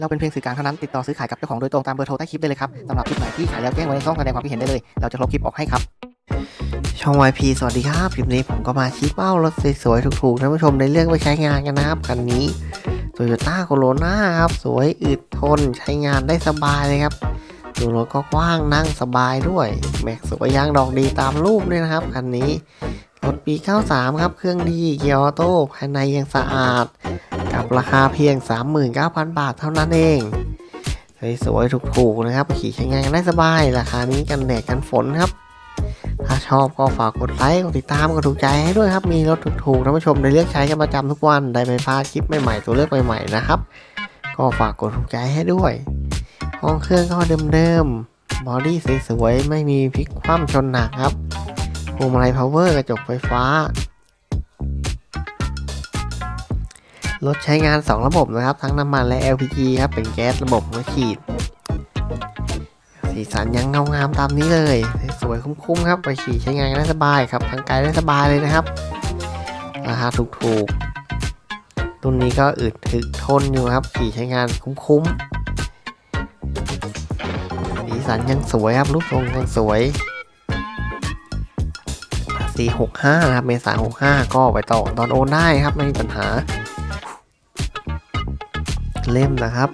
เราเป็นเพียงสื่อกลางเท่านั้น ติดต่อซื้อขายกับเจ้าของโดยตรงตามเบอร์โทรใต้คลิปได้เลยครับสำหรับคลิปไหนที่ขายแล้วแจ้งไว้ในช่องแสดงความคิดเห็นได้เลย เราจะลบคลิปออกให้ครับ ช่อง YP สวัสดีครับ คลิปนี้ผมก็มาชี้เป้ารถสวยๆ ถูกๆท่านผู้ชมในเรื่องไปใช้งานกันนะครับ คันนี้ Toyota Corona ครับ สวยอึดทนใช้งานได้สบายเลยครับดูรถก็กว้างนั่งสบายด้วย แม็กสวยยางดอกดีตามรูปด้วยนะครับคันนี้รถปี 93 ครับ เครื่องดีเกียร์ออโต้ภายในยังสะอาด กับราคาเพียง 39,000 บาทเท่านั้นเองสวยๆถูกๆนะครับ ขี่ใช้งานได้สบาย ราคานี้กันแดดกันฝนครับ ถ้าชอบก็ฝากกดไลค์กดติดตามกดถูกใจให้ด้วยครับ มีรถถูกๆท่านผู้ชมได้เลือกใช้กันประจำทุกวันได้ไม่พลาดคลิปใหม่ๆตัวเลือกใหม่ๆนะครับ ก็ฝากกดถูกใจให้ด้วยห้องเครื่องก็เดิมๆบอดี้สวยๆไม่มีพลิกคว่ำชนหนักครับพวงมาลัยพาวเวอร์กระจกไฟฟ้า รถใช้งาน 2 ระบบนะครับ ทั้งน้ำมันและ LPG ครับเป็นแก๊สระบบหัวฉีด สีสันยังเงางามตามนี้เลย สวยคุ้มๆครับไปขี่ใช้งานนได้สบายครับทางไกลได้สบายเลยนะครับ ราคาถูกๆรุ่นนี้ก็อึดถึกทนอยู่ครับ ขี่ใช้งานคุ้มๆสีสันยังสวยครับรูปทรงยังสวยสี65นะครับเมษา65 ก็ไปต่อตอนโอนได้ครับ ไม่มีปัญหา เล่มนะครับ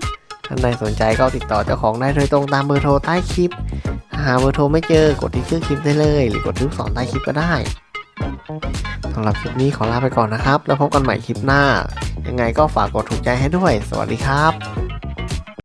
ท่านใดสนใจก็ติดต่อเจ้าของได้โดยตรงตามเบอร์โทรใต้คลิปถ้าหาเบอร์โทรไม่เจอกดที่ชื่อคลิปได้เลย หรือกดลูกศรใต้คลิปก็ได้สำหรับคลิปนี้ขอลาไปก่อนนะครับ แล้วพบกันใหม่คลิปหน้า ยังไงก็ฝากกดถูกใจให้ด้วย สวัสดีครับ